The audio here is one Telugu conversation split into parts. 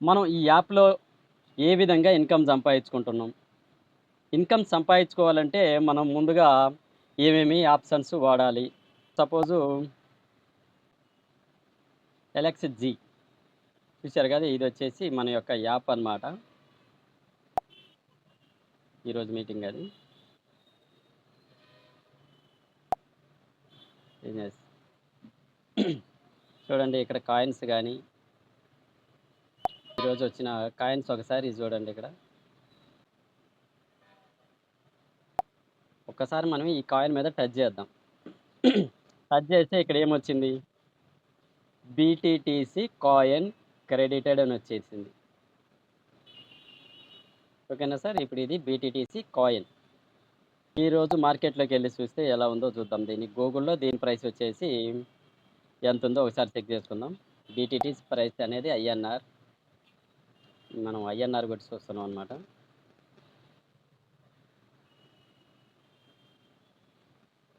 మనం ఈ యాప్‌లో ఏ విధంగా ఇన్‌కమ్ సంపాదించుకుంటున్నాం? ఇన్‌కమ్ సంపాదించుకోవాలంటే మనం ముందుగా ఏమేమి ఆప్షన్స్ వాడాలి? సపోజు ఎలక్స్ జీ చూసారు కదా! ఇదొచ్చేసి మన యొక్క యాప్ అన్నమాట. ఈరోజు మీటింగ్ అది. చూడండి ఇక్కడ కాయిన్స్ కానీ ఈరోజు వచ్చిన కాయిన్స్ ఒకసారి చూడండి ఇక్కడ. ఒక్కసారి మనం ఈ కాయిన్ మీద టచ్ చేద్దాం. టచ్ చేస్తే ఇక్కడ ఏమొచ్చింది? బీటీటీసీ కాయిన్ క్రెడిటెడ్ అని వచ్చేసింది. ఓకేనా సార్? ఇప్పుడు ఇది బీటీటీసీ కాయిన్. ఈరోజు మార్కెట్లోకి వెళ్ళి చూస్తే ఎలా ఉందో చూద్దాం దీన్ని. గూగుల్‌లో దీని ప్రైస్ వచ్చేసి ఎంత ఉందో ఒకసారి చెక్ చేసుకుందాం. బీటీటీసీ ప్రైస్ అనేది ఐఎన్ఆర్. మనం ఐఎన్ఆర్ పెట్టి చూస్తున్నాం అనమాట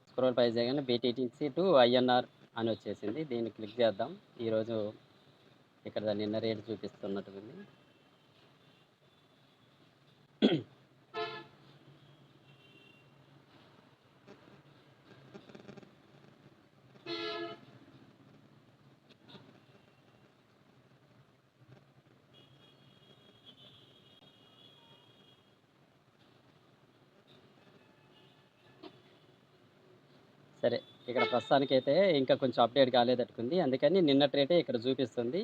స్క్రోల్ పై చేయగానే బీటీటీసీ టు ఐఎన్ఆర్ అని వచ్చేసింది. దీన్ని క్లిక్ చేద్దాం. ఈరోజు ఇక్కడ నిన్న రేటు చూపిస్తున్నట్టుంది. సరే. ఇక్కడ ప్రస్తుతానికైతే ఇంకా కొంచెం అప్‌డేట్ కాలేదట్టుకుంది. అందుకని నిన్నటి రేటే ఇక్కడ చూపిస్తుంది.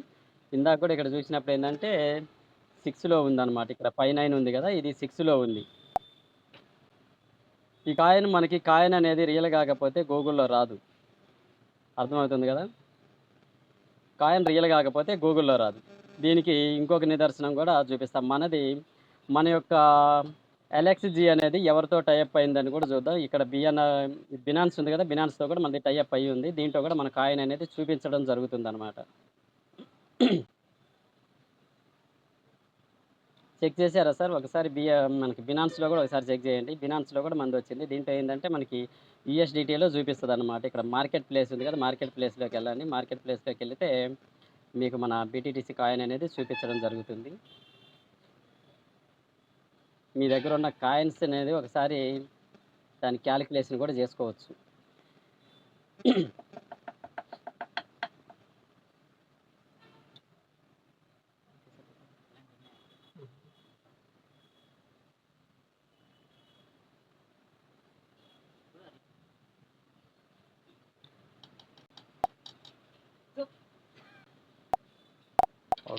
ఇందాక కూడా ఇక్కడ చూసినప్పుడు ఏంటంటే సిక్స్లో ఉందన్నమాట. ఇక్కడ 5.9 ఉంది కదా! ఇది సిక్స్లో ఉంది. ఈ కాయిన్ మనకి కాయిన్ అనేది రియల్ కాకపోతే గూగుల్‌లో రాదు. అర్థమవుతుంది కదా! కాయిన్ రియల్ కాకపోతే గూగుల్‌లో రాదు. దీనికి ఇంకొక నిదర్శనం కూడా చూపిస్తాం. మనది మన యొక్క ఎలక్స్ జీ అనేది ఎవరితో టైఅప్ అయిందని కూడా చూద్దాం. ఇక్కడ బిఎన్ఆర్ బినాన్స్ ఉంది కదా! బినాన్స్‌తో కూడా మనది టైఅప్ అయ్యి ఉంది. దీంట్లో కూడా మన కాయిన్ అనేది చూపించడం జరుగుతుంది అనమాట చెక్ చేసారా సార్? ఒకసారి బియ మనకి బినాన్స్‌లో కూడా ఒకసారి చెక్ చేయండి. బినాన్స్‌లో కూడా మనదొచ్చింది. దీంట్లో ఏంటంటే మనకి యూఎస్‌డిటీలో అనమాట ఇక్కడ మార్కెట్ ప్లేస్ ఉంది కదా! మార్కెట్ ప్లేస్లోకి వెళ్ళండి మార్కెట్ ప్లేస్లోకి వెళితే మీకు మన బీటీటీసీ కాయిన్ అనేది చూపించడం జరుగుతుంది. మీ దగ్గర ఉన్న కాయిన్స్ అనేది ఒకసారి దాని క్యాలిక్యులేషన్ కూడా చేసుకోవచ్చు.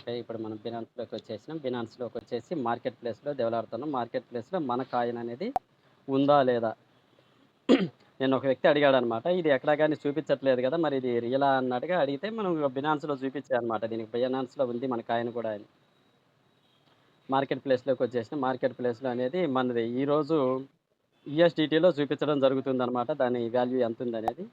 ఓకే. ఇప్పుడు మనం బినాన్స్‌లోకి వచ్చేసినాం. బినాన్స్‌లోకి వచ్చేసి మార్కెట్ ప్లేస్‌లో దెవలాడుతున్నాం. మార్కెట్ ప్లేస్‌లో మన కాయిన్ అనేది ఉందా? లేదా? నేను ఒక వ్యక్తి అడిగాడన్నమాట. ఇది ఎక్కడా కానీ చూపించట్లేదు కదా! మరి ఇది రియలా అన్నట్టుగా అడిగితే మనం బినాన్స్‌లో చూపించాయన్నమాట. దీనికి బినాన్స్‌లో ఉంది మన కాయిన్ కూడా అని. మార్కెట్ ప్లేస్‌లోకి వచ్చేసిన మార్కెట్ ప్లేస్‌లో అనేది మనది ఈరోజు యూఎస్‌డిటీలో చూపించడం జరుగుతుందన్నమాట. దాని వాల్యూ ఎంతుందనేది.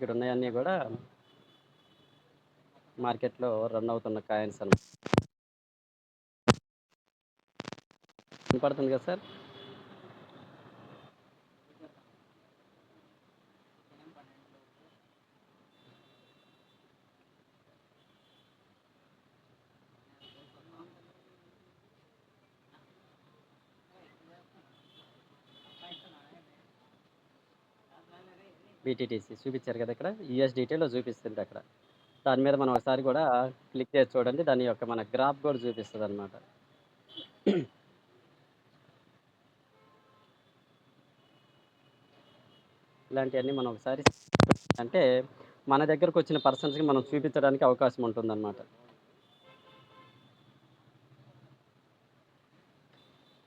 ఇక్కడ ఉన్నాయన్నీ కూడా మార్కెట్‌లో రన్ అవుతున్న కాయిన్స్ అన్నమాట. వినపడుతుంది కదా సార్? బీటీటీసీ చూపించారు కదా! ఇక్కడ యూఎస్‌డిటీలో చూపిస్తుంది అక్కడ. దాని మీద మనం ఒకసారి కూడా క్లిక్ చేసి చూడండి. దాని యొక్క మన గ్రాఫ్ కూడా చూపిస్తుంది అనమాట ఇలాంటివన్నీ మనం ఒకసారి అంటే మన దగ్గరకు వచ్చిన పర్సన్స్‌కి మనం చూపించడానికి అవకాశం ఉంటుందన్నమాట.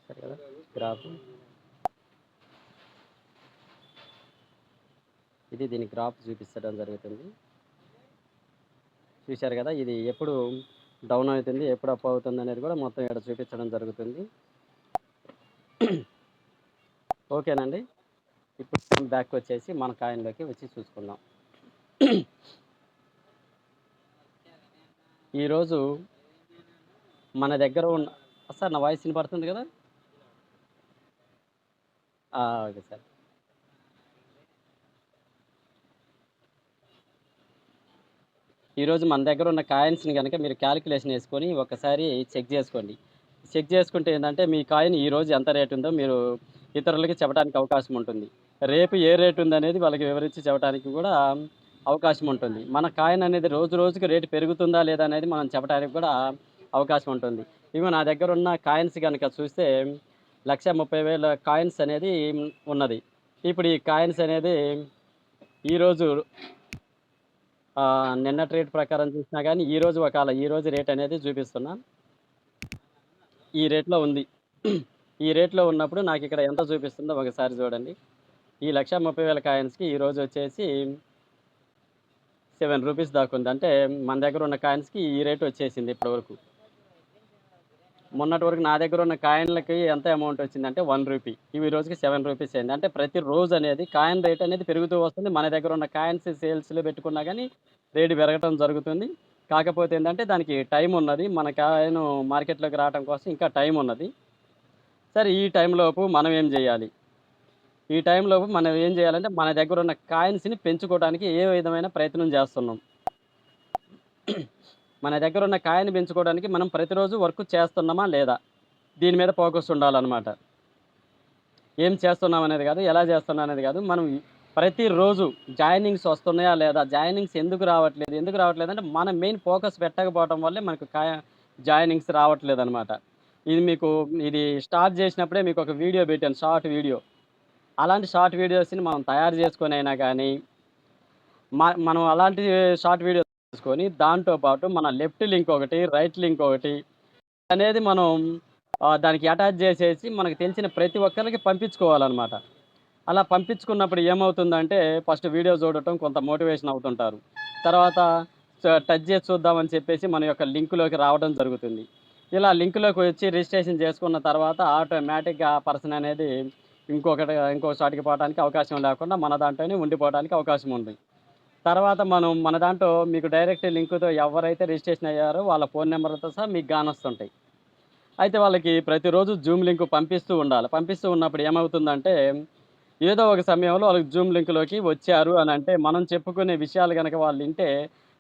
సరే కదా! గ్రాఫ్. ఇది దీని గ్రాఫ్ చూపించడం జరుగుతుంది. చూశారు కదా! ఇది ఎప్పుడు డౌన్ అవుతుంది, ఎప్పుడు అప్ అవుతుంది అనేది కూడా మొత్తం ఇక్కడ చూపించడం జరుగుతుంది. ఓకేనండి ఇప్పుడు బ్యాక్ వచ్చేసి మన కాయిన్లోకి వచ్చి చూసుకుందాం ఈరోజు మన దగ్గర ఉన్న సార్ నా వాయిస్ వినపడుతుంది కదా ఓకే సార్ ఈరోజు మన దగ్గర ఉన్న కాయిన్స్ని కనుక మీరు క్యాలిక్యులేషన్ వేసుకొని ఒకసారి చెక్ చేసుకోండి. చెక్ చేసుకుంటే ఏంటంటే మీ కాయిన్ ఈరోజు ఎంత రేటు ఉందో మీరు ఇతరులకి చెప్పడానికి అవకాశం ఉంటుంది. రేపు ఏ రేటు ఉందనేది వాళ్ళకి వివరించి చెప్పడానికి కూడా అవకాశం ఉంటుంది. మన కాయిన్ అనేది రోజు రోజుకి రేటు పెరుగుతుందా లేదా అనేది మనం చెప్పడానికి కూడా అవకాశం ఉంటుంది. ఇవి నా దగ్గర ఉన్న కాయిన్స్ కనుక చూస్తే లక్ష ముప్పై వేల కాయిన్స్ అనేది ఉన్నది. ఇప్పుడు ఈ కాయిన్స్ అనేది ఈరోజు నిన్నటి రేట్ ప్రకారం చూసినా కానీ ఈ రోజు ఒకవేళ ఈ రోజు రేట్ అనేది చూపిస్తున్నా. ఈ రేట్లో ఉంది. ఈ రేట్లో ఉన్నప్పుడు నాకు ఇక్కడ ఎంత చూపిస్తుందో ఒకసారి చూడండి. ఈ లక్ష ముప్పై వేల కాయిన్స్కి ఈరోజు వచ్చేసి సెవెన్ రూపీస్ దాకా ఉంది. అంటే మన దగ్గర ఉన్న కాయిన్స్కి ఈ రేట్ వచ్చేసింది ఇప్పటివరకు మొన్నటి వరకు నా దగ్గర ఉన్న కాయిన్లకి ఎంత అమౌంట్ వచ్చిందంటే వన్ రూపీ ఇవి ఈ రోజుకి సెవెన్ రూపీస్ అయింది. అంటే ప్రతి రోజు అనేది కాయిన్ రేట్ అనేది పెరుగుతూ వస్తుంది. మన దగ్గర ఉన్న కాయిన్స్ సేల్స్లో పెట్టుకున్నా కానీ రేటు పెరగటం జరుగుతుంది. కాకపోతే ఏంటంటే దానికి టైం ఉన్నది. మన కాయిన్ మార్కెట్లోకి రావడం కోసం ఇంకా టైం ఉన్నది. సరే ఈ టైంలోపు మనం ఏం చేయాలి? ఈ టైంలోపు మనం ఏం చేయాలంటే మన దగ్గర ఉన్న కాయిన్స్ని పెంచుకోవడానికి ఏ విధమైన ప్రయత్నం చేస్తున్నాం? మన దగ్గర ఉన్న కాయని పెంచుకోవడానికి మనం ప్రతిరోజు వర్క్ చేస్తున్నామా లేదా? దీని మీద ఫోకస్ ఉండాలన్నమాట. ఏం చేస్తున్నాం అనేది కాదు ఎలా చేస్తున్నాం అనేది కాదు. మనం ప్రతిరోజు జాయినింగ్స్ వస్తున్నాయా లేదా? జాయినింగ్స్ ఎందుకు రావట్లేదు? ఎందుకు రావట్లేదు అంటే మన మెయిన్ ఫోకస్ పెట్టకపోవడం వల్లే మనకు కాయ జాయినింగ్స్ రావట్లేదు అనమాట ఇది మీకు ఇది స్టార్ట్ చేసినప్పుడే మీకు ఒక వీడియో పెట్టాను షార్ట్ వీడియో. అలాంటి షార్ట్ వీడియోస్ని మనం తయారు చేసుకొని అయినా కానీ మా- మనం అలాంటి షార్ట్ వీడియో తీసుకొని దాంతో పాటు మన లెఫ్ట్ లింక్ ఒకటి రైట్ లింక్ ఒకటి అనేది మనం దానికి అటాచ్ చేసేసి మనకు తెలిసిన ప్రతి ఒక్కరికి పంపించుకోవాలన్నమాట. అలా పంపించుకున్నప్పుడు ఏమవుతుందంటే ఫస్ట్ వీడియో చూడటం కొంత మోటివేషన్ అవుతుంటారు. తర్వాత టచ్ చేసి చూద్దామని చెప్పేసి మన యొక్క లింకులోకి రావడం జరుగుతుంది. ఇలా లింకులోకి వచ్చి రిజిస్ట్రేషన్ చేసుకున్న తర్వాత ఆటోమేటిక్గా ఆ పర్సన్ అనేది ఇంకొకటి ఇంకొక చోటికి పోవడానికి అవకాశం లేకుండా మన దాంట్లోనే ఉండిపోవడానికి అవకాశం ఉంది. తర్వాత మనం మన దాంట్లో మీకు డైరెక్ట్ లింకుతో ఎవరైతే రిజిస్ట్రేషన్ అయ్యారో వాళ్ళ ఫోన్ నెంబర్తో సహా మీకు గానొస్తుంటాయి. అయితే వాళ్ళకి ప్రతిరోజు జూమ్ లింక్ పంపిస్తూ ఉండాలి. పంపిస్తూ ఉన్నప్పుడు ఏమవుతుందంటే ఏదో ఒక సమయంలో వాళ్ళకి జూమ్ లింక్లోకి వచ్చారు అని అంటే మనం చెప్పుకునే విషయాలు కనుక వాళ్ళు వింటే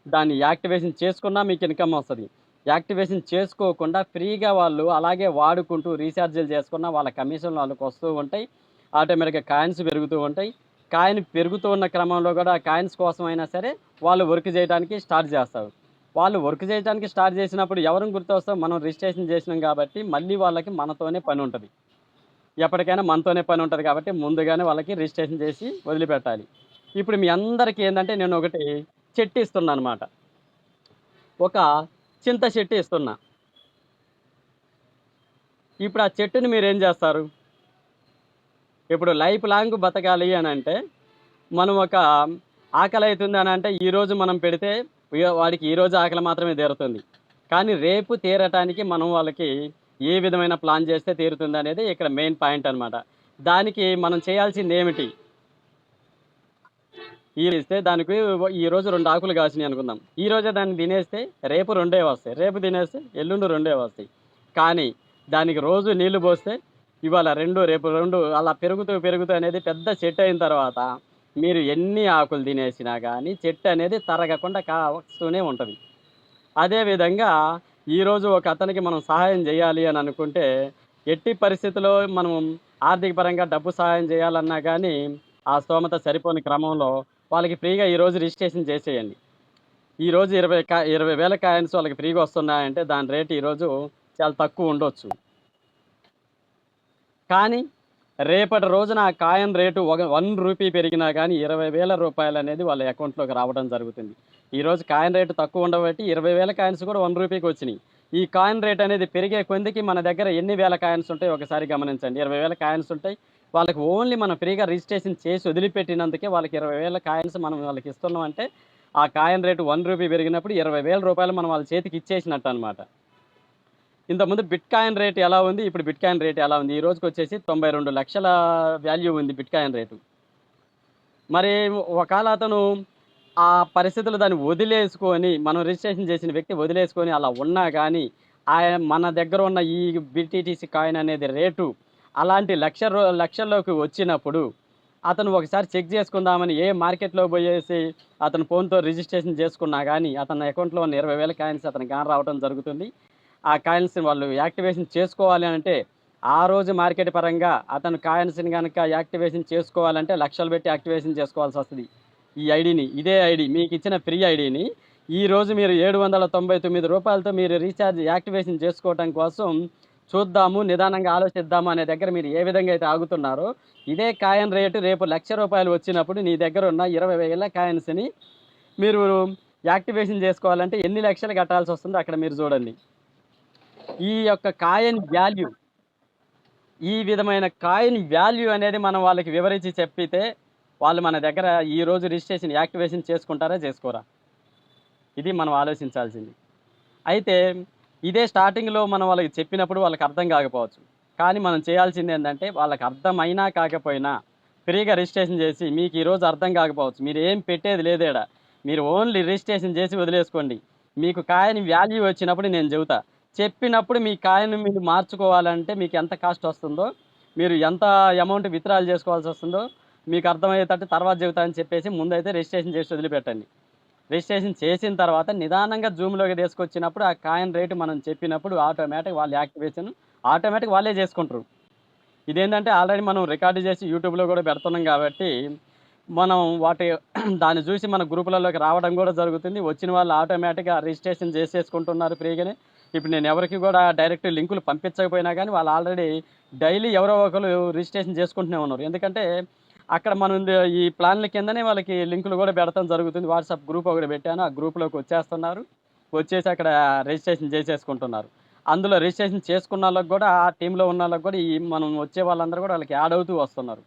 దాన్ని యాక్టివేషన్ చేసుకున్నా మీకు ఇన్కమ్ వస్తుంది. యాక్టివేషన్ చేసుకోకుండా ఫ్రీగా వాళ్ళు అలాగే వాడుకుంటూ రీఛార్జీలు చేసుకున్న వాళ్ళ కమిషన్లు వాళ్ళకి వస్తూ ఉంటాయి. ఆటోమేటిక్గా కాయిన్స్ పెరుగుతూ ఉంటాయి. కాయిన్ పెరుగుతూ ఉన్న క్రమంలో కూడా కాయిన్స్ కోసం అయినా సరే వాళ్ళు వర్క్ చేయడానికి స్టార్ట్ చేస్తారు. వాళ్ళు వర్క్ చేయడానికి స్టార్ట్ చేసినప్పుడు ఎవరిని గుర్తొస్తాం మనం రిజిస్ట్రేషన్ చేసినాం కాబట్టి మళ్ళీ వాళ్ళకి మనతోనే పని ఉంటుంది. ఎప్పటికైనా మనతోనే పని ఉంటుంది కాబట్టి ముందుగానే వాళ్ళకి రిజిస్ట్రేషన్ చేసి వదిలిపెట్టాలి. ఇప్పుడు మీ అందరికీ ఏంటంటే నేను ఒకటి చెట్టు ఇస్తున్నా అనమాట ఒక చింత చెట్టు ఇస్తున్నా. ఇప్పుడు ఆ చెట్టుని మీరు ఏం చేస్తారు? ఇప్పుడు లైఫ్ లాంగ్ బతకాలి అని అంటే మనం ఒక ఆకలి అవుతుంది అని అంటే ఈరోజు మనం పెడితే వాడికి ఈరోజు ఆకలి మాత్రమే తీరుతుంది. కానీ రేపు తీరటానికి మనం వాళ్ళకి ఏ విధమైన ప్లాన్ చేస్తే తీరుతుంది అనేది ఇక్కడ మెయిన్ పాయింట్ అనమాట దానికి మనం చేయాల్సింది ఏమిటి? ఈ ఇస్తే దానికి ఈ రోజు రెండు ఆకులు కాసినాయి అనుకుందాం. ఈ రోజే దాన్ని తినేస్తే రేపు రెండే వస్తాయి. రేపు తినేస్తే ఎల్లుండి రెండే వస్తాయి. కానీ దానికి రోజు నీళ్ళు పోస్తే ఇవాళ రెండు రేపు రెండు అలా పెరుగుతూ పెరుగుతూ అనేది పెద్ద చెట్టు అయిన తర్వాత మీరు ఎన్ని ఆకులు తినేసినా కానీ చెట్టు అనేది తరగకుండా కావస్తూనే ఉంటుంది. అదేవిధంగా ఈరోజు ఒక అతనికి మనం సహాయం చేయాలి అని అనుకుంటే ఎట్టి పరిస్థితిలో మనం ఆర్థిక పరంగా డబ్బు సహాయం చేయాలన్నా కానీ ఆ స్తోమత సరిపోని క్రమంలో వాళ్ళకి ఫ్రీగా ఈరోజు రిజిస్ట్రేషన్ చేసేయండి. ఈరోజు ఇరవై కా ఇరవై వేల కాయిన్స్ వాళ్ళకి ఫ్రీగా వస్తున్నాయంటే దాని రేటు ఈరోజు చాలా తక్కువ ఉండొచ్చు. కానీ రేపటి రోజున ఆ కాయిన్ రేటు ఒక వన్ రూపీ పెరిగినా కానీ ఇరవై వేల రూపాయలు అనేది వాళ్ళ అకౌంట్లోకి రావడం జరుగుతుంది. ఈరోజు కాయిన్ రేటు తక్కువ ఉండబట్టి ఇరవై వేల కాయిన్స్ కూడా వన్ రూపీకి వచ్చినాయి. ఈ కాయిన్ రేట్ అనేది పెరిగే కొందికి మన దగ్గర ఎన్ని వేల కాయిన్స్ ఉంటాయి ఒకసారి గమనించండి. ఇరవై వేల కాయిన్స్ ఉంటాయి. వాళ్ళకి ఓన్లీ మనం ఫ్రీగా రిజిస్ట్రేషన్ చేసి వదిలిపెట్టినందుకే వాళ్ళకి ఇరవై వేల కాయిన్స్ మనం వాళ్ళకి ఇస్తున్నాం అంటే ఆ కాయిన్ రేటు వన్ రూపీ పెరిగినప్పుడు ఇరవై వేల రూపాయలు మనం వాళ్ళ చేతికి ఇచ్చేసినట్టు అనమాట ఇంతకుముందు బిట్ కాయిన్ రేట్ ఎలా ఉంది? ఇప్పుడు బిట్ కాయిన్ రేట్ ఎలా ఉంది? ఈ రోజుకి వచ్చేసి తొంభై రెండు లక్షల వాల్యూ ఉంది బిట్ కాయిన్ రేటు. మరి ఒకవేళ అతను ఆ పరిస్థితులు దాన్ని వదిలేసుకొని మనం రిజిస్ట్రేషన్ చేసిన వ్యక్తి వదిలేసుకొని అలా ఉన్నా కానీ ఆయన మన దగ్గర ఉన్న ఈ బిటిటీసీ కాయిన్ అనేది రేటు అలాంటి లక్ష లక్షల్లోకి వచ్చినప్పుడు అతను ఒకసారి చెక్ చేసుకుందామని ఏ మార్కెట్లో పోయేసి అతను ఫోన్తో రిజిస్ట్రేషన్ చేసుకున్నా కానీ అతని అకౌంట్లో ఉన్న ఇరవై వేల కాయిన్స్ అతనికి గాని రావడం జరుగుతుంది. ఆ కాయిన్స్ వాళ్ళు యాక్టివేషన్ చేసుకోవాలి అంటే ఆ రోజు మార్కెట్ పరంగా అతను కాయిన్స్ని కనుక యాక్టివేషన్ చేసుకోవాలంటే లక్షలు పెట్టి యాక్టివేషన్ చేసుకోవాల్సి వస్తుంది. ఈ ఐడిని ఇదే ఐడి మీకు ఇచ్చిన ఫ్రీ ఐడిని ఈ రోజు మీరు ఏడు వందల తొంభై తొమ్మిది రూపాయలతో మీరు రీఛార్జ్ యాక్టివేషన్ చేసుకోవటం కోసం చూద్దాము నిదానంగా ఆలోచిద్దాము అనే దగ్గర మీరు ఏ విధంగా అయితే ఆగుతున్నారో ఇదే కాయిన్ రేటు రేపు లక్ష రూపాయలు వచ్చినప్పుడు నీ దగ్గర ఉన్న ఇరవై వేల కాయిన్స్ని మీరు యాక్టివేషన్ చేసుకోవాలంటే ఎన్ని లక్షలు కట్టాల్సి వస్తుందో అక్కడ మీరు చూడండి. ఈ యొక్క కాయని వాల్యూ ఈ విధమైన కాయిన్ వాల్యూ అనేది మనం వాళ్ళకి వివరించి చెప్పితే వాళ్ళు మన దగ్గర ఈ రోజు రిజిస్ట్రేషన్ యాక్టివేషన్ చేసుకుంటారా చేసుకోరా? ఇది మనం ఆలోచించాల్సింది. అయితే ఇదే స్టార్టింగ్లో మనం వాళ్ళకి చెప్పినప్పుడు వాళ్ళకి అర్థం కాకపోవచ్చు. కానీ మనం చేయాల్సింది ఏంటంటే వాళ్ళకి అర్థమైనా కాకపోయినా ఫ్రీగా రిజిస్ట్రేషన్ చేసి మీకు ఈరోజు అర్థం కాకపోవచ్చు. మీరు ఏం పెట్టేది లేదేడా? మీరు ఓన్లీ రిజిస్ట్రేషన్ చేసి వదిలేసుకోండి. మీకు కాయని వాల్యూ వచ్చినప్పుడు నేను చెబుతా. చెప్పినప్పుడు మీ కాయను మీరు మార్చుకోవాలంటే మీకు ఎంత కాస్ట్ వస్తుందో మీరు ఎంత అమౌంట్ విత్డ్రాల్ చేసుకోవాల్సి వస్తుందో మీకు అర్థమయ్యేటట్టు తర్వాత చెబుతానని చెప్పేసి ముందైతే రిజిస్ట్రేషన్ చేసి వదిలిపెట్టండి. రిజిస్ట్రేషన్ చేసిన తర్వాత నిదానంగా జూమ్లోకి తీసుకొచ్చినప్పుడు ఆ కాయిన్ రేటు మనం చెప్పినప్పుడు ఆటోమేటిక్ వాళ్ళు యాక్టివేషన్ ఆటోమేటిక్ వాళ్ళే చేసుకుంటారు. ఇదేంటంటే ఆల్రెడీ మనం రికార్డు చేసి యూట్యూబ్లో కూడా పెడుతున్నాం కాబట్టి మనం వాటి దాన్ని చూసి మన గ్రూపులలోకి రావడం కూడా జరుగుతుంది. వచ్చిన వాళ్ళు ఆటోమేటిక్గా రిజిస్ట్రేషన్ చేసేసుకుంటున్నారు ఫ్రీగానే. ఇప్పుడు నేను ఎవరికి కూడా డైరెక్ట్ లింకులు పంపించకపోయినా కానీ వాళ్ళు ఆల్రెడీ డైలీ ఎవరో ఒకరు రిజిస్ట్రేషన్ చేసుకుంటూనే ఉన్నారు. ఎందుకంటే అక్కడ మనం ఈ ప్లాన్ల కిందనే వాళ్ళకి లింకులు కూడా పెడతాం జరుగుతుంది. వాట్సాప్ గ్రూప్ ఒకటి పెట్టాను. ఆ గ్రూప్లోకి వచ్చేస్తున్నారు. వచ్చేసి అక్కడ రిజిస్ట్రేషన్ చేసేసుకుంటున్నారు. అందులో రిజిస్ట్రేషన్ చేసుకున్న వాళ్ళకి కూడా ఆ టీంలో ఉన్న వాళ్ళకి కూడా ఈ మనం వచ్చే వాళ్ళందరూ కూడా వాళ్ళకి యాడ్ అవుతూ వస్తున్నారు.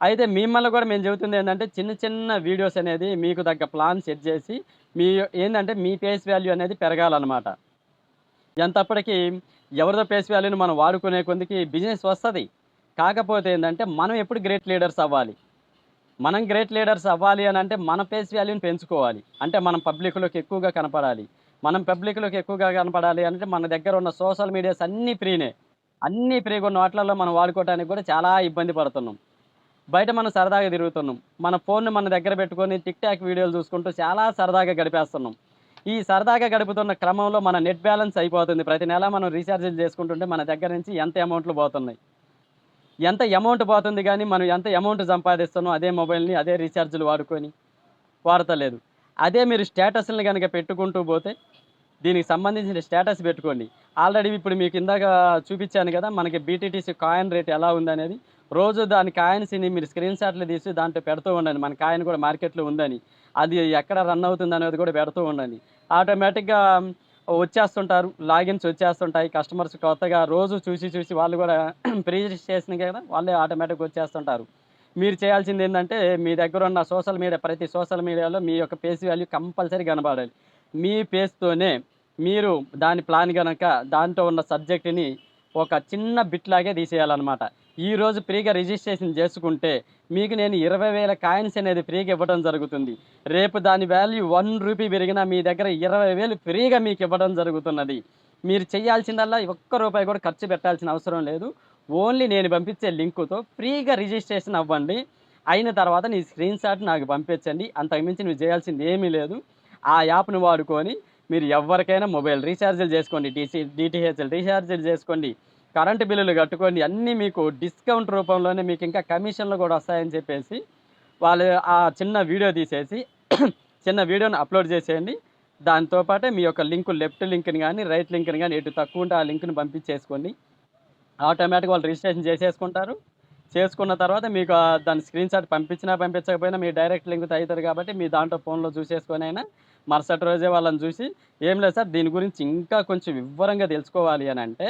అయితే మిమ్మల్ని కూడా మేము చెబుతుంది ఏంటంటే చిన్న చిన్న వీడియోస్ అనేది మీకు తగ్గ ప్లాన్ సెట్ చేసి మీ ఏంటంటే మీ ఫేస్ వాల్యూ అనేది పెరగాలన్నమాట. ఎంతప్పటికీ ఎవరిదో ఫేస్ వాల్యూని మనం వాడుకునే కొందికి బిజినెస్ వస్తుంది. కాకపోతే ఏంటంటే మనం ఎప్పుడు గ్రేట్ లీడర్స్ అవ్వాలి. మనం గ్రేట్ లీడర్స్ అవ్వాలి అని అంటే మన ఫేస్ వాల్యూని పెంచుకోవాలి. అంటే మనం పబ్లిక్లోకి ఎక్కువగా కనపడాలి. మనం పబ్లిక్లోకి ఎక్కువగా కనపడాలి అంటే మన దగ్గర ఉన్న సోషల్ మీడియాస్ అన్నీ ఫ్రీనే. అన్నీ ఫ్రీగా ఉన్న వాటిలలో మనం వాడుకోవడానికి కూడా చాలా ఇబ్బంది పడుతున్నాం. బయట మనం సరదాగా తిరుగుతున్నాం. మన ఫోన్ మన దగ్గర పెట్టుకొని టిక్ టాక్ వీడియోలు చూసుకుంటూ చాలా సరదాగా గడిపేస్తున్నాం. ఈ సరదాగా గడుపుతున్న క్రమంలో మన నెట్ బ్యాలెన్స్ అయిపోతుంది. ప్రతి నెల మనం రీఛార్జీలు చేసుకుంటుంటే మన దగ్గర నుంచి ఎంత అమౌంట్లు పోతున్నాయి? ఎంత అమౌంట్ పోతుంది కానీ మనం ఎంత అమౌంట్ సంపాదిస్తున్నాం అదే మొబైల్ని అదే రీఛార్జ్లు వాడుకొని వాడతలేదు. అదే మీరు స్టేటస్ని కనుక పెట్టుకుంటూ పోతే దీనికి సంబంధించిన స్టేటస్ పెట్టుకోండి. ఆల్రెడీ ఇప్పుడు మీకు ఇందాక చూపించాను కదా మనకి బీటీటీసీ కాయిన్ రేట్ ఎలా ఉందనేది. రోజు దాని కాయిన్స్ని మీరు స్క్రీన్ షాట్లు తీసి దాంట్లో పెడుతూ ఉండండి. మన కాయిన్ కూడా మార్కెట్లో ఉందని. అది ఎక్కడ రన్ అవుతుంది అనేది కూడా పెడుతూ ఉండండి. ఆటోమేటిక్గా వచ్చేస్తుంటారు లాగిన్స్ వచ్చేస్తుంటాయి కస్టమర్స్ కొత్తగా రోజు చూసి చూసి వాళ్ళు కూడా ప్రీ చేసిన కదా వాళ్ళే ఆటోమేటిక్గా వచ్చేస్తుంటారు. మీరు చేయాల్సింది ఏంటంటే మీ దగ్గర ఉన్న సోషల్ మీడియా ప్రతి సోషల్ మీడియాలో మీ యొక్క పేస్ వాల్యూ కంపల్సరీ కనబడాలి. మీ పేస్తోనే మీరు దాని ప్లాన్ కనుక దాంట్లో ఉన్న సబ్జెక్టుని ఒక చిన్న బిట్ లాగే తీసేయాలన్నమాట. ఈరోజు ఫ్రీగా రిజిస్ట్రేషన్ చేసుకుంటే మీకు నేను ఇరవై వేల కాయిన్స్ అనేది ఫ్రీగా ఇవ్వడం జరుగుతుంది. రేపు దాని వాల్యూ వన్ రూపీ పెరిగినా మీ దగ్గర ఇరవై వేలు ఫ్రీగా మీకు ఇవ్వడం జరుగుతున్నది. మీరు చేయాల్సిందల్లా ఒక్క రూపాయి కూడా ఖర్చు పెట్టాల్సిన అవసరం లేదు. ఓన్లీ నేను పంపించే లింకుతో ఫ్రీగా రిజిస్ట్రేషన్ అవ్వండి. అయిన తర్వాత నీ స్క్రీన్ షాట్ నాకు పంపించండి. అంతకుమించి నువ్వు చేయాల్సింది ఏమీ లేదు. ఆ యాప్ను వాడుకొని మీరు ఎవరికైనా మొబైల్ రీఛార్జీలు చేసుకోండి డిసి డిటిహెచ్ఎల్ రీఛార్జీలు చేసుకోండి కరెంటు బిల్లులు కట్టుకోండి అన్నీ మీకు డిస్కౌంట్ రూపంలోనే మీకు ఇంకా కమిషన్లు కూడా వస్తాయని చెప్పేసి వాళ్ళు ఆ చిన్న వీడియో తీసేసి చిన్న వీడియోని అప్లోడ్ చేసేయండి. దాంతోపాటే మీ యొక్క లింక్ లెఫ్ట్ లింక్ని కానీ రైట్ లింక్ని కానీ ఎటు తక్కువ ఉంటే ఆ లింక్ని పంపించేసుకోండి. ఆటోమేటిక్ వాళ్ళు రిజిస్ట్రేషన్ చేసేసుకుంటారు. చేసుకున్న తర్వాత మీకు దాని స్క్రీన్ షాట్ పంపించినా పంపించకపోయినా మీ డైరెక్ట్ లింక్ తగ్గుతారు కాబట్టి మీ దాంట్లో ఫోన్లో చూసేసుకొని అయినా మరుసటి రోజే వాళ్ళని చూసి ఏం లేదు సార్ దీని గురించి ఇంకా కొంచెం వివరంగా తెలుసుకోవాలి అని అంటే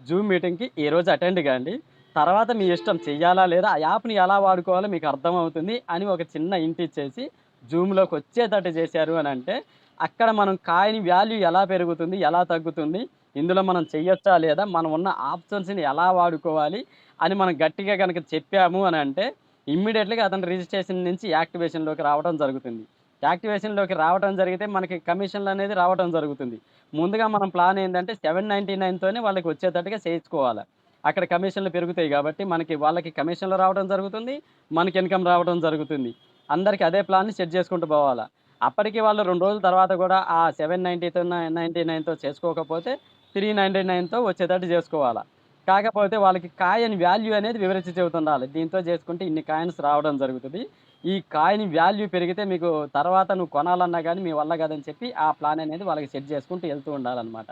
జూమ్ మీటింగ్కి ఈ రోజు అటెండ్ కాండి. తర్వాత మీ ఇష్టం చెయ్యాలా లేదా ఆ యాప్ని ఎలా వాడుకోవాలో మీకు అర్థమవుతుంది అని ఒక చిన్న ఇంటి ఇచ్చేసి జూమ్లోకి వచ్చేటట్టు చేశారు అని అంటే అక్కడ మనం కాయిన్ వాల్యూ ఎలా పెరుగుతుంది ఎలా తగ్గుతుంది ఇందులో మనం చెయ్యొచ్చా లేదా మనం ఉన్న ఆప్షన్స్ని ఎలా వాడుకోవాలి అని మనం గట్టిగా కనుక చెప్పాము అని అంటే ఇమ్మీడియట్గా అతని రిజిస్ట్రేషన్ నుంచి యాక్టివేషన్లోకి రావడం జరుగుతుంది. యాక్టివేషన్లోకి రావడం జరిగితే మనకి కమిషన్లు అనేది రావడం జరుగుతుంది. ముందుగా మనం ప్లాన్ ఏంటంటే సెవెన్ నైంటీ నైన్తోనే వాళ్ళకి వచ్చేటట్టుగా చేయించుకోవాలి. అక్కడ కమిషన్లు పెరుగుతాయి కాబట్టి మనకి వాళ్ళకి కమిషన్లు రావడం జరుగుతుంది మనకి ఇన్కమ్ రావడం జరుగుతుంది. అందరికీ అదే ప్లాన్ని సెట్ చేసుకుంటూ పోవాలా. అప్పటికి వాళ్ళు రెండు రోజుల తర్వాత కూడా ఆ సెవెన్ నైంటీతో నైంటీ నైన్తో చేసుకోకపోతే త్రీ నైంటీ నైన్తో వచ్చేటట్టు చేసుకోవాలా. కాకపోతే వాళ్ళకి కాయిన్ వాల్యూ అనేది వివరించి చెబుతుండాలి. దీంతో చేసుకుంటే ఇన్ని కాయిన్స్ రావడం జరుగుతుంది. ఈ కాయిన్ వాల్యూ పెరిగితే మీకు తర్వాత నువ్వు కొనాలన్నా కానీ మీ వల్ల కాదని చెప్పి ఆ ప్లాన్ అనేది వాళ్ళకి సెట్ చేసుకుంటూ వెళ్తూ ఉండాలన్నమాట.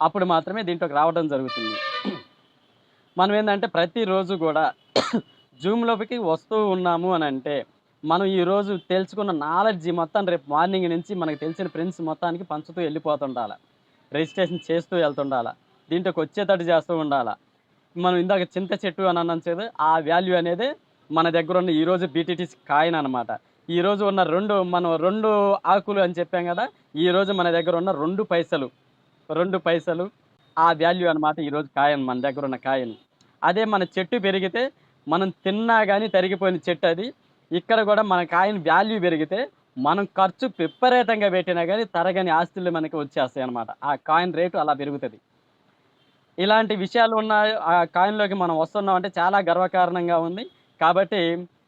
అప్పుడు మాత్రమే దీంట్లోకి రావడం జరుగుతుంది. మనం ఏంటంటే ప్రతిరోజు కూడా జూమ్లోకి వస్తూ ఉన్నాము అని అంటే మనం ఈరోజు తెలుసుకున్న నాలెడ్జ్ మొత్తం రేపు మార్నింగ్ నుంచి మనకు తెలిసిన ఫ్రెండ్స్ మొత్తానికి పంచుతూ వెళ్ళిపోతుండాలి. రిజిస్ట్రేషన్ చేస్తూ వెళ్తుండాల. దీంట్లోకి వచ్చేటట్టు చేస్తూ ఉండాలి. మనం ఇందాక చింత చెట్టు అని అన్నాం చేదు ఆ వాల్యూ అనేది మన దగ్గర ఉన్న ఈరోజు బీటీటీ కాయిన్ అనమాట ఈరోజు ఉన్న రెండు మనం రెండు ఆకులు అని చెప్పాం కదా ఈరోజు మన దగ్గర ఉన్న రెండు పైసలు రెండు పైసలు ఆ వాల్యూ అనమాట ఈరోజు కాయన్ మన దగ్గర ఉన్న కాయన్. అదే మన చెట్టు పెరిగితే మనం తిన్నా కానీ తరిగిపోయిన చెట్టు అది. ఇక్కడ కూడా మన కాయన్ వాల్యూ పెరిగితే మనం ఖర్చు విపరీతంగా పెట్టినా కానీ తరగని ఆస్తులు మనకి వచ్చేస్తాయి అనమాట ఆ కాయిన్ రేటు అలా పెరుగుతుంది. ఇలాంటి విషయాలు ఉన్న ఆ కాయిన్లోకి మనం వస్తున్నాం అంటే చాలా గర్వకారణంగా ఉంది. కాబట్టి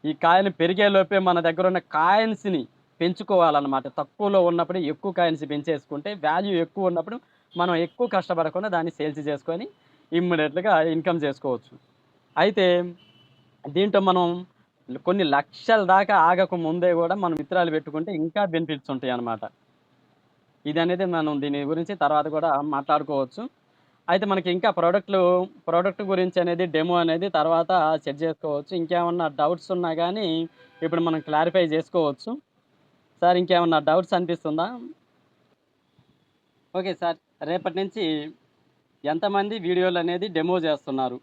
ఈ కాయిన్ పెరిగే లోపే మన దగ్గర ఉన్న కాయిన్స్ని పెంచుకోవాలన్నమాట. తక్కువలో ఉన్నప్పుడు ఎక్కువ కాయిన్స్ పెంచేసుకుంటే వాల్యూ ఎక్కువ ఉన్నప్పుడు మనం ఎక్కువ కష్టపడకుండా దాన్ని సేల్స్ చేసుకొని ఇమ్మీడియట్గా ఇన్కమ్ చేసుకోవచ్చు. అయితే దీంట్లో మనం కొన్ని లక్షల దాకా ఆగక ముందే కూడా మనం విత్తనాలు పెట్టుకుంటే ఇంకా బెనిఫిట్స్ ఉంటాయి అన్నమాట ఇది అనేది మనం దీని గురించి తర్వాత కూడా మాట్లాడుకోవచ్చు. అయితే మనకి ఇంకా ప్రోడక్ట్లు ప్రోడక్ట్ గురించి అనేది డెమో అనేది తర్వాత సెట్ చేసుకోవచ్చు. ఇంకేమన్నా డౌట్స్ ఉన్నా కానీ ఇప్పుడు మనం క్లారిఫై చేసుకోవచ్చు. సార్ ఇంకేమన్నా డౌట్స్ అనిపిస్తుందా? ఓకే సార్ రేపటి నుంచి ఎంతమంది వీడియోలు అనేది డెమో చేస్తున్నారు?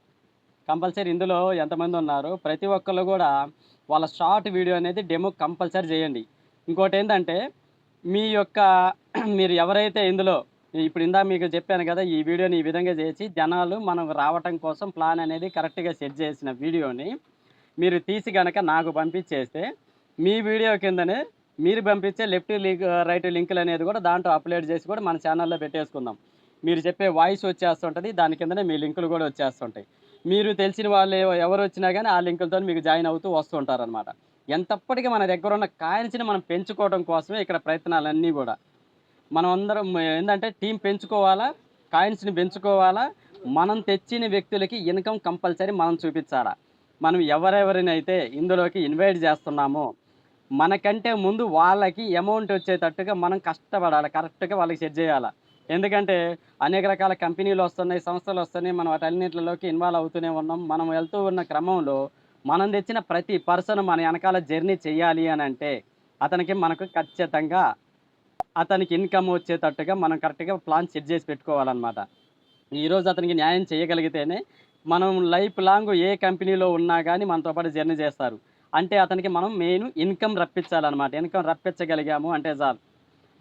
కంపల్సరీ ఇందులో ఎంతమంది ఉన్నారు? ప్రతి ఒక్కళ్ళు కూడా వాళ్ళ షార్ట్ వీడియో అనేది డెమో కంపల్సరీ చేయండి. ఇంకోటి ఏంటంటే మీ యొక్క మీరు ఎవరైతే ఇందులో ఇప్పుడు ఇందా మీకు చెప్పాను కదా ఈ వీడియోని ఈ విధంగా చేసి జనాలు మనం రావటం కోసం ప్లాన్ అనేది కరెక్ట్గా సెట్ చేసిన వీడియోని మీరు తీసి కనుక నాకు పంపించేస్తే మీ వీడియో కిందనే మీరు పంపించే లెఫ్ట్ లింక్ రైట్ లింకులు అనేది కూడా దాంట్లో అప్లోడ్ చేసి కూడా మన ఛానల్లో పెట్టేసుకుందాం. మీరు చెప్పే వాయిస్ వచ్చేస్తుంటుంది దాని కిందనే మీ లింకులు కూడా వచ్చేస్తుంటాయి. మీరు తెలిసిన వాళ్ళు ఎవరు వచ్చినా కానీ ఆ లింకులతో మీకు జాయిన్ అవుతూ వస్తుంటారనమాట ఎంతప్పటికీ మన దగ్గర ఉన్న కాయిన్స్ని మనం పెంచుకోవడం కోసమే ఇక్కడ ప్రయత్నాలన్నీ కూడా. మనం అందరం ఏంటంటే టీం పెంచుకోవాలా? కాయిన్స్ని పెంచుకోవాలా? మనం తెచ్చిన వ్యక్తులకి ఇన్కమ్ కంపల్సరీ మనం చూపించాలా? మనం ఎవరెవరినైతే ఇందులోకి ఇన్వైట్ చేస్తున్నామో మనకంటే ముందు వాళ్ళకి అమౌంట్ వచ్చేటట్టుగా మనం కష్టపడాలి కరెక్ట్గా వాళ్ళకి సెట్ చేయాలి? ఎందుకంటే అనేక రకాల కంపెనీలు వస్తున్నాయి సంస్థలు వస్తున్నాయి మనం వాటన్నిటిలోకి ఇన్వాల్వ్ అవుతూనే ఉన్నాం. మనం వెళ్తూ ఉన్న క్రమంలో మనం తెచ్చిన ప్రతి పర్సన్ మన వెనకాల జర్నీ చేయాలి అని అంటే అతనికి మనకు ఖచ్చితంగా అతనికి ఇన్కమ్ వచ్చేటట్టుగా మనం కరెక్ట్గా ప్లాన్ సెట్ చేసి పెట్టుకోవాలన్నమాట. ఈరోజు అతనికి న్యాయం చేయగలిగితేనే మనం లైఫ్ లాంగ్ ఏ కంపెనీలో ఉన్నా కానీ మనతో పాటు జర్నీ చేస్తారు. అంటే అతనికి మనం మెయిన్ ఇన్కమ్ రప్పించాలన్నమాట. ఇన్కమ్ రప్పించగలిగాము అంటే చాలు.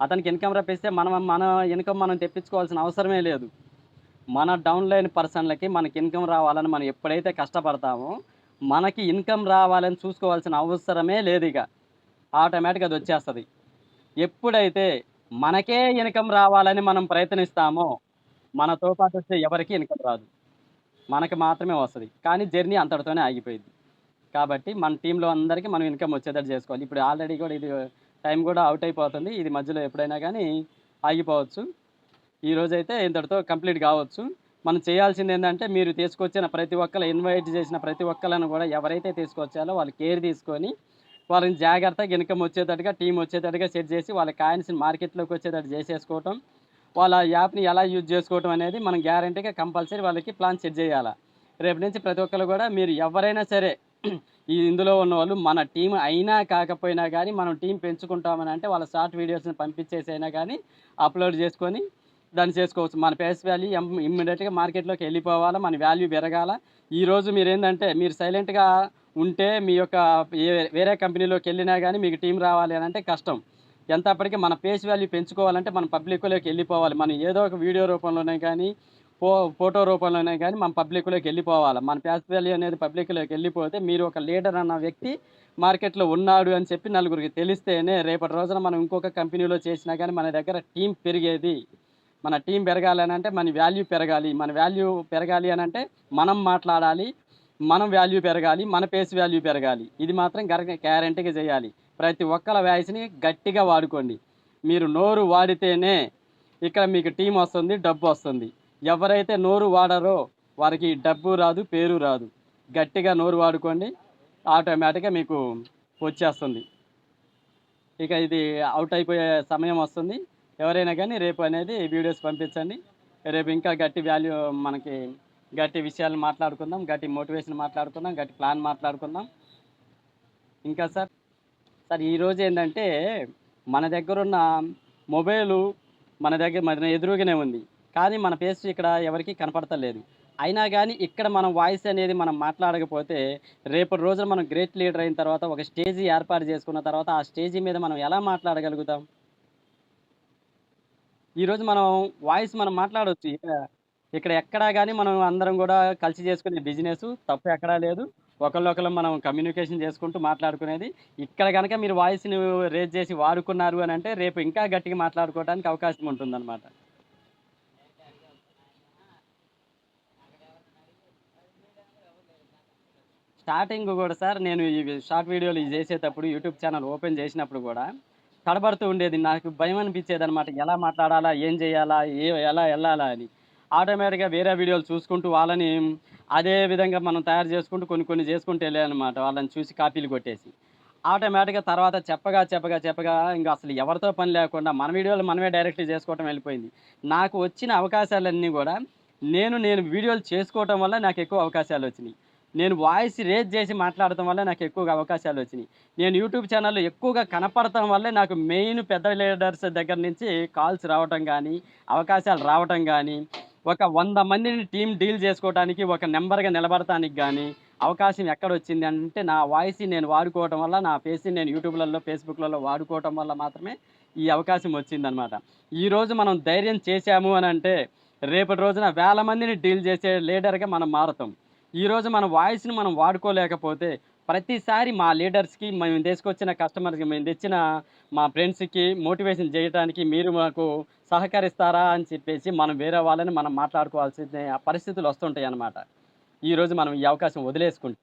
అతనికి ఇన్కమ్ రప్పిస్తే మనం మన ఇన్కమ్ మనం తెప్పించుకోవాల్సిన అవసరమే లేదు. మన డౌన్ లైన్ పర్సన్లకి మనకి ఇన్కమ్ రావాలని మనం ఎప్పుడైతే కష్టపడతామో మనకి ఇన్కమ్ రావాలని చూసుకోవాల్సిన అవసరమే లేదు ఇక ఆటోమేటిక్గా అది వచ్చేస్తుంది. ఎప్పుడైతే మనకే ఇన్కమ్ రావాలని మనం ప్రయత్నిస్తామో మనతో పాటు వచ్చే ఎవరికి ఇన్కమ్ రాదు. మనకి మాత్రమే వస్తుంది. కానీ జర్నీ అంతటితోనే ఆగిపోయింది. కాబట్టి మన టీంలో అందరికీ మనం ఇన్కమ్ వచ్చేటట్టు చేసుకోవాలి. ఇప్పుడు ఆల్రెడీ కూడా ఇది టైం కూడా అవుట్ అయిపోతుంది. ఇది మధ్యలో ఎప్పుడైనా కానీ ఆగిపోవచ్చు. ఈరోజు అయితే ఇంతటితో కంప్లీట్ కావచ్చు. మనం చేయాల్సింది ఏంటంటే మీరు తీసుకొచ్చిన ప్రతి ఒక్కరు ఇన్వైట్ చేసిన ప్రతి ఒక్కళ్ళను కూడా ఎవరైతే తీసుకొచ్చారో వాళ్ళు కేర్ తీసుకొని వాళ్ళని జాగ్రత్తగా ఇన్కమ్ వచ్చేటట్టుగా టీం వచ్చేటట్టుగా సెట్ చేసి వాళ్ళ కాయిన్స్ని మార్కెట్లోకి వచ్చేటట్టు చేసేసుకోవటం వాళ్ళ యాప్ని ఎలా యూజ్ చేసుకోవటం అనేది మనం గ్యారంటీగా కంపల్సరీ వాళ్ళకి ప్లాన్ సెట్ చేయాలి. రేపు నుంచి ప్రతి ఒక్కరు కూడా మీరు ఎవరైనా సరే ఈ ఇందులో ఉన్న వాళ్ళు మన టీం అయినా కాకపోయినా కానీ మనం టీం పెంచుకుంటామని అంటే వాళ్ళ షార్ట్ వీడియోస్ని పంపించేసి అయినా కానీ అప్లోడ్ చేసుకొని దాన్ని చేసుకోవచ్చు. మన ఫేస్ వాల్యూ ఇమ్మీడియట్గా మార్కెట్లోకి వెళ్ళిపోవాలా మన వాల్యూ పెరగాల? ఈరోజు మీరు ఏంటంటే మీరు సైలెంట్గా ఉంటే మీ యొక్క ఏ- వేరే కంపెనీలోకి వెళ్ళినా కానీ మీకు టీం రావాలి అని అంటే కష్టం. ఎంత అప్పటికి మన ఫేస్ వాల్యూ పెంచుకోవాలంటే మనం పబ్లిక్లోకి వెళ్ళిపోవాలి. మనం ఏదో ఒక వీడియో రూపంలోనే కానీ ఫో ఫోటో రూపంలోనే కానీ మన పబ్లిక్లోకి వెళ్ళిపోవాలి. మన ఫేస్ వాల్యూ అనేది పబ్లిక్లోకి వెళ్ళిపోతే మీరు ఒక లీడర్ అన్న వ్యక్తి మార్కెట్లో ఉన్నాడు అని చెప్పి నలుగురికి తెలిస్తేనే రేపటి రోజున మనం ఇంకొక కంపెనీలో చేసినా కానీ మన దగ్గర టీం పెరిగేది. మన టీం పెరగాలి అని అంటే మన వాల్యూ పెరగాలి. మన వాల్యూ పెరగాలి అని అంటే మనం మాట్లాడాలి మనం వాల్యూ పెరగాలి మన పేస్ వాల్యూ పెరగాలి. ఇది మాత్రం గర గ్యారంటీగా చేయాలి. ప్రతి ఒక్కల వాయిస్ని గట్టిగా వాడుకోండి. మీరు నోరు వాడితేనే ఇక్కడ మీకు టీం వస్తుంది డబ్బు వస్తుంది. ఎవరైతే నోరు వాడరో వారికి డబ్బు రాదు పేరు రాదు. గట్టిగా నోరు వాడుకోండి ఆటోమేటిక్గా మీకు వచ్చేస్తుంది. ఇక ఇది అవుట్ అయిపోయే సమయం వస్తుంది. ఎవరైనా కానీ రేపు అనేది వీడియోస్ పంపించండి. రేపు ఇంకా గట్టి వాల్యూ మనకి గట్టి విషయాలు మాట్లాడుకుందాం గట్టి మోటివేషన్ మాట్లాడుకుందాం గట్టి ప్లాన్ మాట్లాడుకుందాం. ఇంకా సార్ సార్ ఈరోజు ఏంటంటే మన దగ్గర ఉన్న మొబైలు మన దగ్గర మన ఎదురుగానే ఉంది. కానీ మన ఫేస్ ఇక్కడ ఎవరికి కనపడతలేదు. అయినా కానీ ఇక్కడ మనం వాయిస్ అనేది మనం మాట్లాడకపోతే రేపటి రోజున మనం గ్రేట్ లీడర్ అయిన తర్వాత ఒక స్టేజీ ఏర్పాటు చేసుకున్న తర్వాత ఆ స్టేజీ మీద మనం ఎలా మాట్లాడగలుగుతాం? ఈరోజు మనం వాయిస్ మనం మాట్లాడవచ్చు ఇక్కడ ఇక్కడ ఎక్కడా కానీ మనం అందరం కూడా కలిసి చేసుకునే బిజినెస్ తప్పు ఎక్కడా లేదు. ఒకళ్ళొకళ్ళు మనం కమ్యూనికేషన్ చేసుకుంటూ మాట్లాడుకునేది. ఇక్కడ కనుక మీరు వాయిస్ని రేజ్ చేసి వాడుకున్నారు అని అంటే రేపు ఇంకా గట్టిగా మాట్లాడుకోవడానికి అవకాశం ఉంటుందన్నమాట. స్టార్టింగ్ కూడా సార్ నేను ఈ షార్ట్ వీడియోలు ఇది చేసేటప్పుడు యూట్యూబ్ ఛానల్ ఓపెన్ చేసినప్పుడు కూడా తడబడుతూ ఉండేది. నాకు భయం అనిపించేది అనమాట ఎలా మాట్లాడాలా? ఏం చేయాలా? ఏ ఎలా వెళ్ళాలా అని. ఆటోమేటిక్గా వేరే వీడియోలు చూసుకుంటూ వాళ్ళని అదే విధంగా మనం తయారు చేసుకుంటూ కొన్ని కొన్ని చేసుకుంటూ వెళ్ళానమాట వాళ్ళని చూసి కాపీలు కొట్టేసి. ఆటోమేటిక్గా తర్వాత చెప్పగా చెప్పగా చెప్పగా ఇంకా అసలు ఎవరితో పని లేకుండా మన వీడియోలు మనమే డైరెక్ట్ చేసుకోవటం వెళ్ళిపోయింది. నాకు వచ్చిన అవకాశాలన్నీ కూడా నేను నేను వీడియోలు చేసుకోవటం వల్ల నాకు ఎక్కువ అవకాశాలు వచ్చినాయి. నేను వాయిస్ రేజ్ చేసి మాట్లాడటం వల్ల నాకు ఎక్కువగా అవకాశాలు వచ్చినాయి. నేను యూట్యూబ్ ఛానల్లో ఎక్కువగా కనపడటం వల్లే నాకు మెయిన్ పెద్ద లీడర్స్ దగ్గర నుంచి కాల్స్ రావటం కానీ అవకాశాలు రావటం కానీ ఒక వంద మందిని టీం డీల్ చేసుకోవడానికి ఒక నెంబర్గా నిలబడటానికి కానీ అవకాశం ఎక్కడ వచ్చింది అంటే నా వాయిస్ నేను వాడుకోవటం వల్ల నా ఫేస్ని నేను యూట్యూబ్లలో ఫేస్బుక్లలో వాడుకోవటం వల్ల మాత్రమే ఈ అవకాశం వచ్చిందనమాట ఈరోజు మనం ధైర్యం చేశాము అని అంటే రేపటి రోజున వేల మందిని డీల్ చేసే లీడర్గా మనం మారుతాం. ఈరోజు మన వాయిస్ని మనం వాడుకోలేకపోతే ప్రతిసారి మా లీడర్స్కి మేము తీసుకొచ్చిన కస్టమర్స్కి మేము తెచ్చిన మా ఫ్రెండ్స్కి మోటివేషన్ చేయడానికి మీరు మాకు సహకరిస్తారా అని చెప్పేసి మనం వేరే వాళ్ళని మనం మాట్లాడుకోవాల్సిన పరిస్థితులు వస్తుంటాయి అన్నమాట ఈరోజు మనం ఈ అవకాశం వదిలేసుకుంటాం.